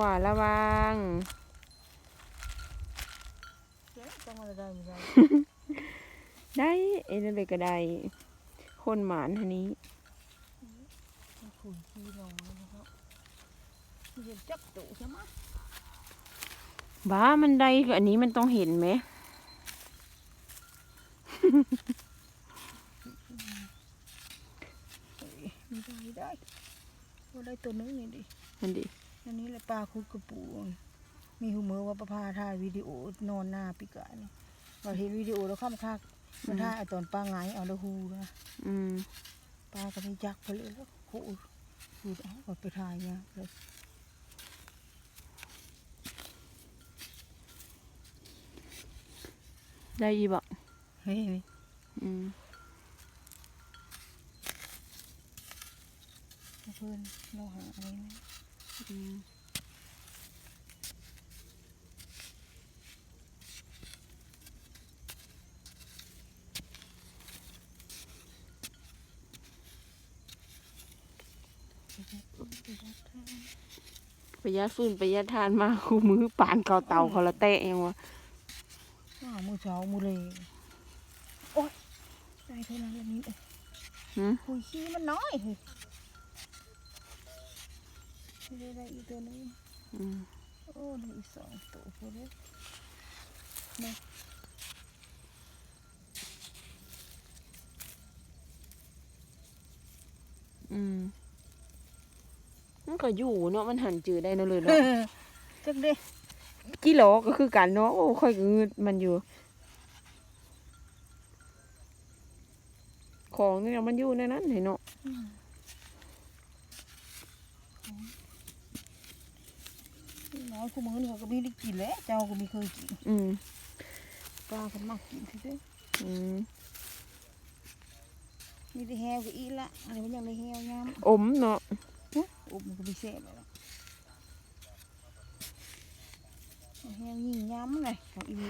ว่าระวังต้องอะไรได้ไม่ได้ได้เอ็นเลยก็ได้คนหมานทันนี้ขุนขี้ลงนะครับเห็นจับตุใช่ไหมบ้ามันได้คืออันนี้มันต้องเห็นไหมไม่ได้ไม่ได้ก็ได้ตัวนึงนี่ดิมันดิ อันนี้แหละปลาคุดกระปูมีหูมือว่าประพาถ่ายวิดีโอนอนหน้าปิกะนี่เราเห็นวิดีโอแล้วข้ามคักมันถ่ายเอาตอนปลาไงายเอาแล้วหูนะอืมปลาก็ไม่จักไปเลยแล้วโอ้ยหูเอาเอาไปถ่ายเนี่ยเลยได้อีบอกเฮ้ยนี่อืมเพื่อนเราหาอะไรนะอืม ประหยัดฟืนประหยัดทานมาคูมือปานเกาเตาเขาละแตะยังวะว้าวมือเช้ามือเลยโอ๊ยได้เท่านั้นแล้วนี้เอ้ยหืมหุยขี้มันน้อย เฮ้ยไม่ได้ได้อีกตัวหนึงอืมโอ้ได้อีกสองตัวพอเลยนะอืมมันก็อยู่เนาะมันหันจืดได้เนาะเลยเนาะจักเด้กิโลก็คือกันเนาะโอ้ค่อยก็งืดมันอยู่ ของนี่มันอยู่ในนั้นเห็นเนาะ น้อยกูมือนี่เขาก็ไม่ได้กินแล้วเจ้าก็ไม่เคยกินอืมปลากันมากกินทีเดียวอืมมีได้แฮวก็อีละอันนี้มันยังได้แฮวยามอมเนาะอุ๊ยอบมันก็ไม่แซ่บแล้วแฮวยิ่งยำเลยของอีนี่